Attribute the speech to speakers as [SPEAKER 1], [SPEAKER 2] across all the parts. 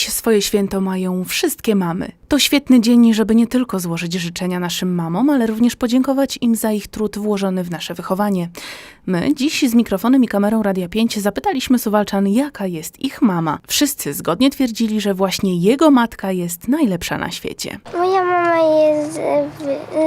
[SPEAKER 1] swoje święto mają wszystkie mamy. To świetny dzień, żeby nie tylko złożyć życzenia naszym mamom, ale również podziękować im za ich trud włożony w nasze wychowanie. My dziś z mikrofonem i kamerą Radia 5 zapytaliśmy Suwalczan, jaka jest ich mama. Wszyscy zgodnie twierdzili, że właśnie jego matka jest najlepsza na świecie.
[SPEAKER 2] Moja mama jest e,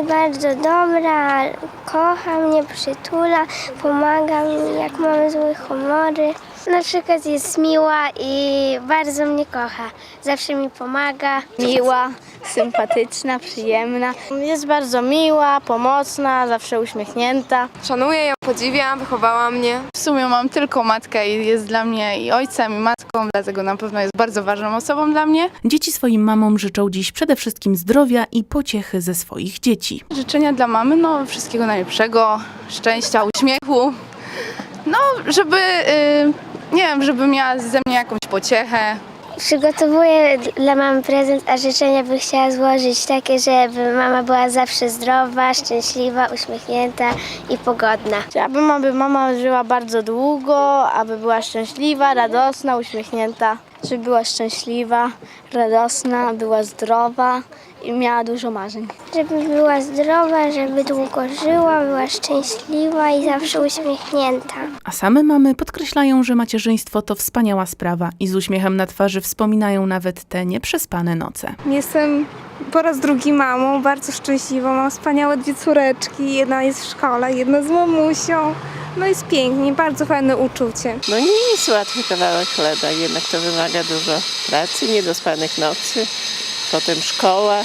[SPEAKER 2] w- bardzo dobra, kocha mnie, przytula, pomaga mi, jak mamy złe humory. Na przykład jest miła i bardzo mnie kocha. Zawsze mi pomaga.
[SPEAKER 3] Miła, sympatyczna, przyjemna. Jest bardzo miła, pomocna, zawsze uśmiechnięta.
[SPEAKER 4] Szanuję ją, podziwiam, wychowała mnie.
[SPEAKER 5] W sumie mam tylko matkę i jest dla mnie i ojcem, i matką, dlatego na pewno jest bardzo ważną osobą dla mnie.
[SPEAKER 1] Dzieci swoim mamom życzą dziś przede wszystkim zdrowia i pociechy ze swoich dzieci.
[SPEAKER 5] Życzenia dla mamy, no wszystkiego najlepszego, szczęścia, uśmiechu. No, żeby, y, nie wiem, żeby miała ze mnie jakąś pociechę.
[SPEAKER 2] Przygotowuję dla mamy prezent, a życzenia bym chciała złożyć takie, żeby mama była zawsze zdrowa, szczęśliwa, uśmiechnięta i pogodna.
[SPEAKER 3] Chciałabym, aby mama żyła bardzo długo, aby była szczęśliwa, radosna, uśmiechnięta. Żeby była szczęśliwa, radosna, była zdrowa i miała dużo marzeń.
[SPEAKER 2] Żeby była zdrowa, żeby długo żyła, była szczęśliwa i zawsze uśmiechnięta.
[SPEAKER 1] A same mamy podkreślają, że macierzyństwo to wspaniała sprawa i z uśmiechem na twarzy wspominają nawet te nieprzespane noce.
[SPEAKER 6] Jestem po raz drugi mamą, bardzo szczęśliwą. Mam wspaniałe dwie córeczki. Jedna jest w szkole, jedna z mamusią. No jest pięknie, bardzo fajne uczucie.
[SPEAKER 7] No nie jest łatwy kawałek chleba, jednak to wymaga dużo pracy, niedospanych nocy, potem szkoła.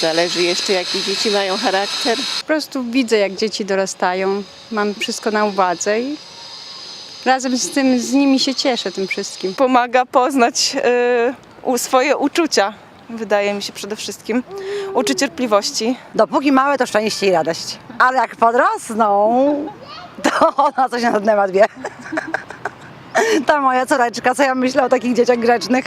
[SPEAKER 7] Zależy jeszcze jaki dzieci mają charakter.
[SPEAKER 8] Po prostu widzę, jak dzieci dorastają. Mam wszystko na uwadze i razem z tym, z nimi się cieszę tym wszystkim.
[SPEAKER 9] pomaga poznać y, swoje uczucia, wydaje mi się przede wszystkim. Uczy cierpliwości.
[SPEAKER 10] Dopóki małe, to szczęście i radość. Ale jak podrosną, to ona coś na ten temat wie. Ta moja córeczka, co ja myślę o takich dzieciach grzecznych.